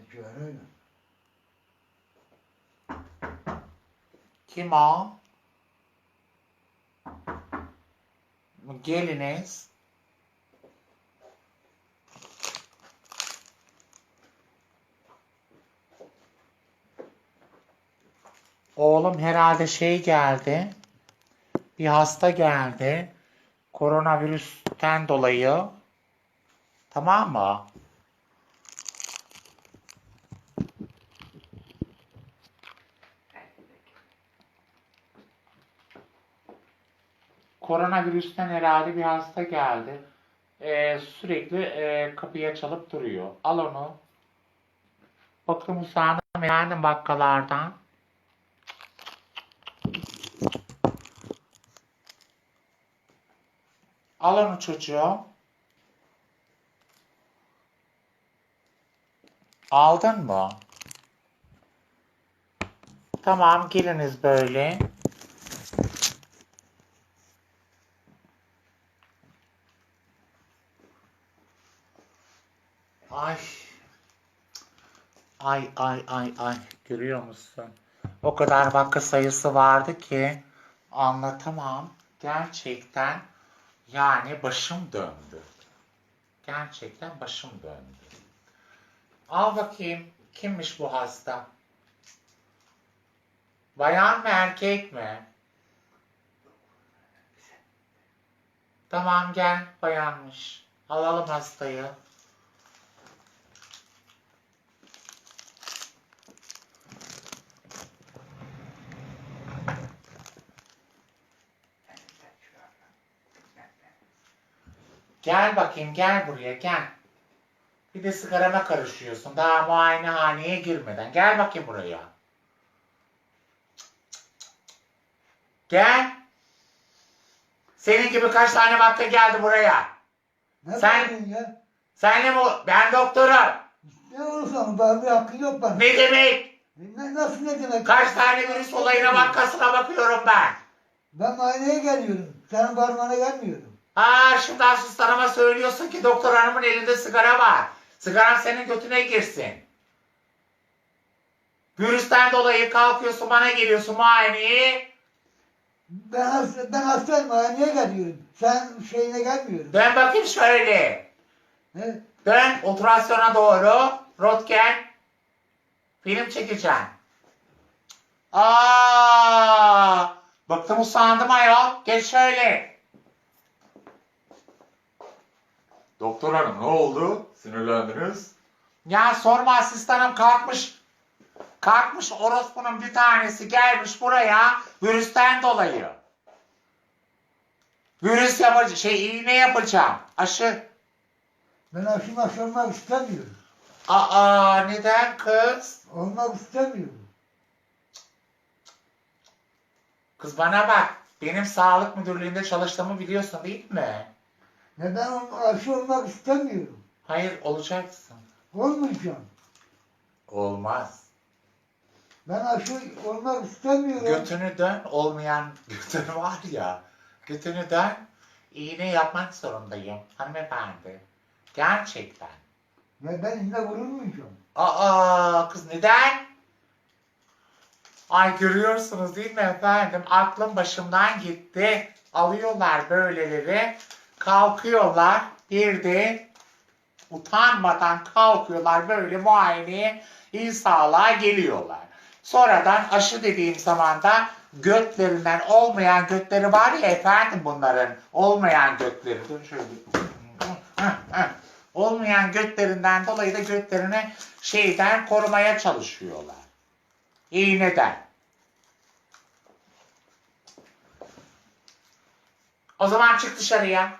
Geçiyorum. Kim o? Geliniz. Oğlum herhalde şey geldi. Bir hasta geldi. Koronavirüsten dolayı. Tamam mı? Koronavirüsten herhalde bir hasta geldi. Ee, sürekli e, kapıya çalıp duruyor. Al onu. Bakın usandım yani bakkalardan. Al onu çocuğum. Aldın mı? Tamam geliniz böyle. Ay. Ay ay ay ay görüyor musun? O kadar vaka sayısı vardı ki anlatamam. Gerçekten yani başım döndü. Gerçekten başım döndü. Al bakayım kimmiş bu hasta? Bayan mı erkek mi? Tamam gel bayanmış. Alalım hastayı. Gel bakayım gel buraya gel. Bir de sigarama karışıyorsun daha muayenehaneye girmeden. Gel bakayım buraya. Gel. Senin gibi kaç tane vakti geldi buraya? Ne Sen- yapıyorsun ya? Senle mi? Ben doktorum. Ne olursa ben bir hakkın yok bana. Ne demek? Ne, nasıl ne demek? Kaç tane virüs olayına vakasına bakıyorum ben. Ben muayeneye geliyorum. Senin parmağına gelmiyorum. Aa şimdi asistanıma söylüyorsun ki doktor hanımın elinde sigara var. Sigaran senin götüne girsin. Virüsten dolayı kalkıyorsun bana geliyorsun muayeneye. Ben hasta, ben hastayım muayeneye geliyorum. Sen şeyine gelmiyorum. Dön bakayım şöyle. Ne? Dön ultrasyona doğru. Röntgen. Film çekeceğim. Aa, bıktım usandım ayol. Geç şöyle. Doktor hanım ne oldu? Sinirlendiniz. Ya sorma asistanım kalkmış. Kalkmış orospunun bir tanesi gelmiş buraya virüsten dolayı. Virüs yapacağım, şey iğne yapacağım. Aşı. Ben aşı maşı olmak istemiyorum. Aa neden kız? Olmak istemiyorum. Kız bana bak. Benim sağlık müdürlüğünde çalıştığımı biliyorsun değil mi? Ne ben aşı olmak istemiyorum. Hayır olacaksın. Olmayacağım. Olmaz. Ben aşı olmak istemiyorum. Götünü dön olmayan götün var ya. Götünü dön. iğne yapmak zorundayım hanımefendi. Gerçekten. Ve ben yine vurulmayacağım. Aa kız neden? Ay görüyorsunuz değil mi efendim? Aklım başımdan gitti. Alıyorlar böyleleri. Kalkıyorlar. Bir de utanmadan kalkıyorlar böyle muayeneye iyi sağlığa geliyorlar. Sonradan aşı dediğim zaman da götlerinden olmayan götleri var ya efendim bunların. Olmayan götleri. Dur şöyle. Olmayan götlerinden dolayı da götlerini şeyden korumaya çalışıyorlar. İğneden. O zaman çık dışarıya.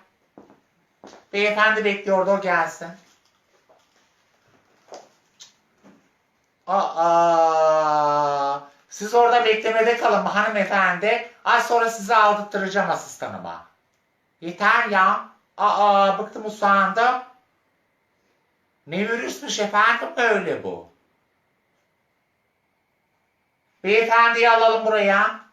Beyefendi bekliyordu o gelsin. Aa, siz orada beklemede kalın hanımefendi. Az sonra sizi aldırtıracağım asistanıma. Yeter ya. Aa, bıktım usandım. Ne virüsmüş efendim öyle bu. Beyefendiyi alalım buraya.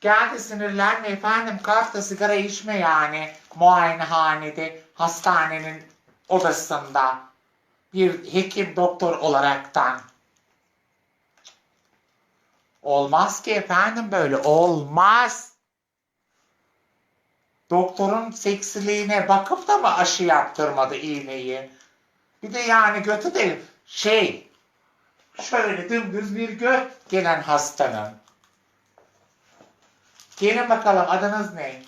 Gel de sinirlenme efendim. Kalk da sigara içme yani. Muayenehanede, hastanenin odasında. Bir hekim doktor olaraktan. Olmaz ki efendim böyle. Olmaz. Doktorun seksiliğine bakıp da mı aşı yaptırmadı iğneyi? Bir de yani götü de şey şöyle dümdüz bir göt gelen hastanın. Gelin bakalım adınız ne?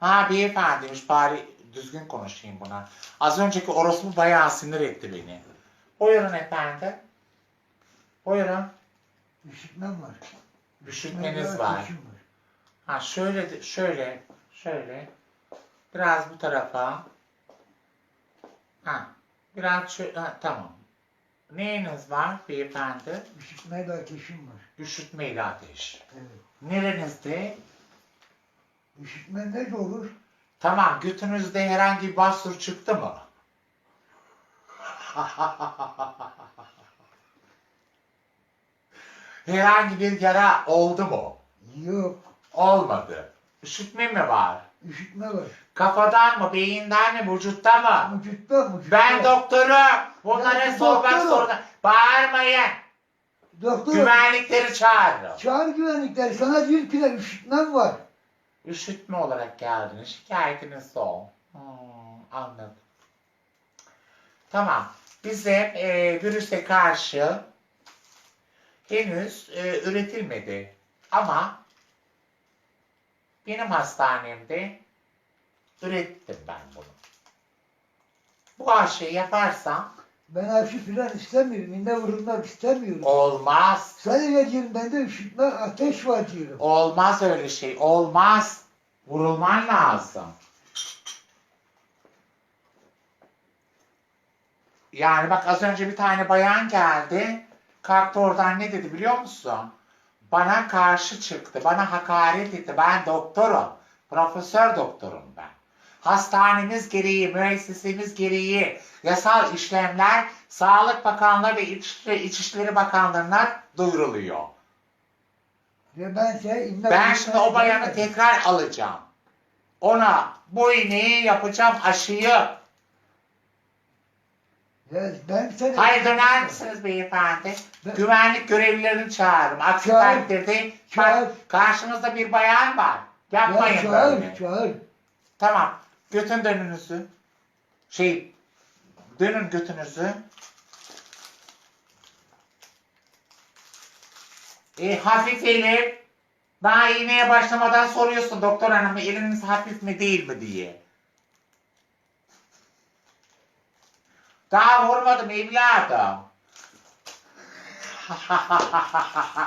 Ha beyefendiymiş bari düzgün konuşayım buna. Az önceki orospu bayağı sinir etti beni. Buyurun efendim. Buyurun. Üşütmem var. Üşütmeniz var. var. Ha şöyle de- şöyle şöyle biraz bu tarafa. Ha biraz şu ha, tamam. Neyiniz var beyefendi? Üşütmeyle ateşim var. Üşütmeyle ateş. Evet. Nerenizde? Üşütme ne olur? Tamam götünüzde herhangi bir basur çıktı mı? herhangi bir yara oldu mu? Yok. Olmadı. Üşütme mi var? Üşütme var. Kafadan mı, beyinden mi, vücutta mı? Vücutta vücutta. Ben doktorum. Bunlara Ben sormak doktorum. zorunda. Bağırmayın. Doktor. Güvenlikleri çağırın. Çağır güvenlikler. Sana ki de üşütmem var. Üşütme olarak geldiniz. Şikayetiniz o. Hmm, anladım. Tamam. Bize e, virüse karşı henüz e, üretilmedi. Ama benim hastanemde ürettim ben bunu. Bu aşıyı yaparsam Ben aşı filan istemiyorum. İğne vurulmak istemiyorum. olmaz. Sadece diyorum bende üşütme ateş var diyorum. Olmaz öyle şey. Olmaz. Vurulman lazım. Yani bak az önce bir tane bayan geldi. Kalktı oradan ne dedi biliyor musun? Bana karşı çıktı. Bana hakaret etti. Ben doktorum. Profesör doktorum ben. Hastanemiz gereği, müessesemiz gereği yasal işlemler Sağlık Bakanlığı ve İçişleri, İçişleri Bakanlığı'na duyuruluyor. Ve ben şey Ben şimdi o bayanı gelmedim. tekrar alacağım. Ona bu iğneyi yapacağım aşıyı. Ya ben seni... Hayır döner misiniz beyefendi? Ben- Güvenlik görevlilerini çağırırım. Aksi Çağır. takdirde Çağır. bak karşınızda bir bayan var. Ya Yapmayın çağır, böyle. çağır. Tamam. Götün dönünüzü. Şey dönün götünüzü. E, hafif elim. Daha iğneye başlamadan soruyorsun doktor hanım eliniz hafif mi değil mi diye. Daha vurmadım evladım.